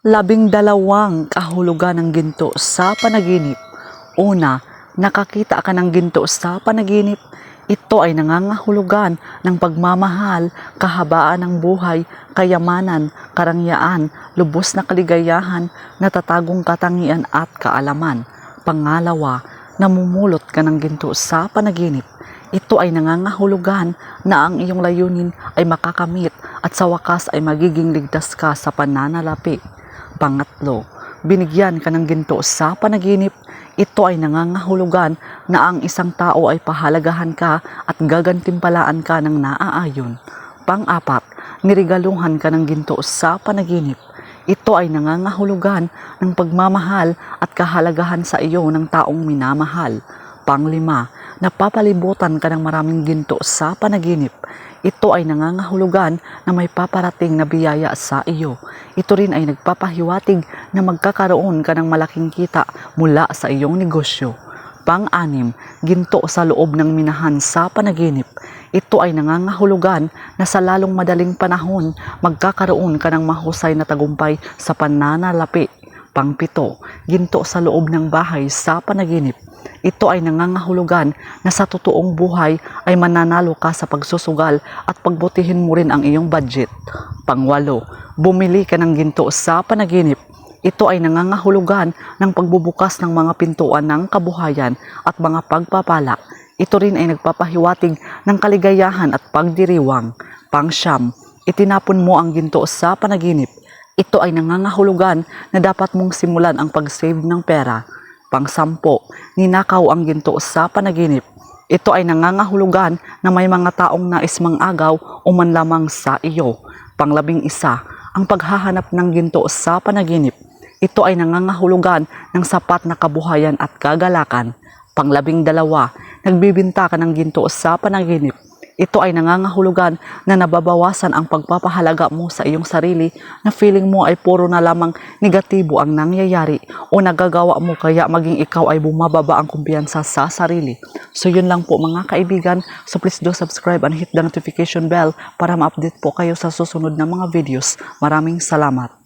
Labing dalawang kahulugan ng ginto sa panaginip. Una, nakakita ka ng ginto sa panaginip. Ito ay nangangahulugan ng pagmamahal, kahabaan ng buhay, kayamanan, karangyaan, lubos na kaligayahan, natatagong katangian at kaalaman. Pangalawa, namumulot ka ng ginto sa panaginip. Ito ay nangangahulugan na ang iyong layunin ay makakamit at sa wakas ay magiging ligtas ka sa pananalapi. Pangatlo, binigyan ka ng ginto sa panaginip. Ito ay nangangahulugan na ang isang tao ay pahalagahan ka at gagantimpalaan ka ng naaayon. Pang-apat, nirigaluhan ka ng ginto sa panaginip. Ito ay nangangahulugan ng pagmamahal at kahalagahan sa iyo ng taong minamahal. Panglima, napapalibutan ka ng maraming ginto sa panaginip. Ito ay nangangahulugan na may paparating na biyaya sa iyo. Ito rin ay nagpapahiwatig na magkakaroon ka ng malaking kita mula sa iyong negosyo. Pang-anim, ginto sa loob ng minahan sa panaginip. Ito ay nangangahulugan na sa lalong madaling panahon, magkakaroon ka ng mahusay na tagumpay sa pananalapi. Pangpito, ginto sa loob ng bahay sa panaginip. Ito ay nangangahulugan na sa totoong buhay ay mananalo ka sa pagsusugal at pagbutihin mo rin ang iyong budget. Pangwalo, bumili ka ng ginto sa panaginip. Ito ay nangangahulugan ng pagbubukas ng mga pintuan ng kabuhayan at mga pagpapala. Ito rin ay nagpapahiwatig ng kaligayahan at pagdiriwang. Pangsyam, itinapon mo ang ginto sa panaginip. Ito ay nangangahulugan na dapat mong simulan ang pag-save ng pera. Pangsampo, ninakaw ang ginto sa panaginip. Ito ay nangangahulugan na may mga taong nais mangagaw o man lamang sa iyo. Panglabing isa, ang paghahanap ng ginto sa panaginip. Ito ay nangangahulugan ng sapat na kabuhayan at kagalakan. Panglabing dalawa, nagbibinta ka ng ginto sa panaginip. Ito ay nangangahulugan na nababawasan ang pagpapahalaga mo sa iyong sarili na feeling mo ay puro na lamang negatibo ang nangyayari o nagagawa mo kaya maging ikaw ay bumababa ang kumpiyansa sa sarili. So yun lang po mga kaibigan. So please do subscribe and hit the notification bell para ma-update po kayo sa susunod na mga videos. Maraming salamat.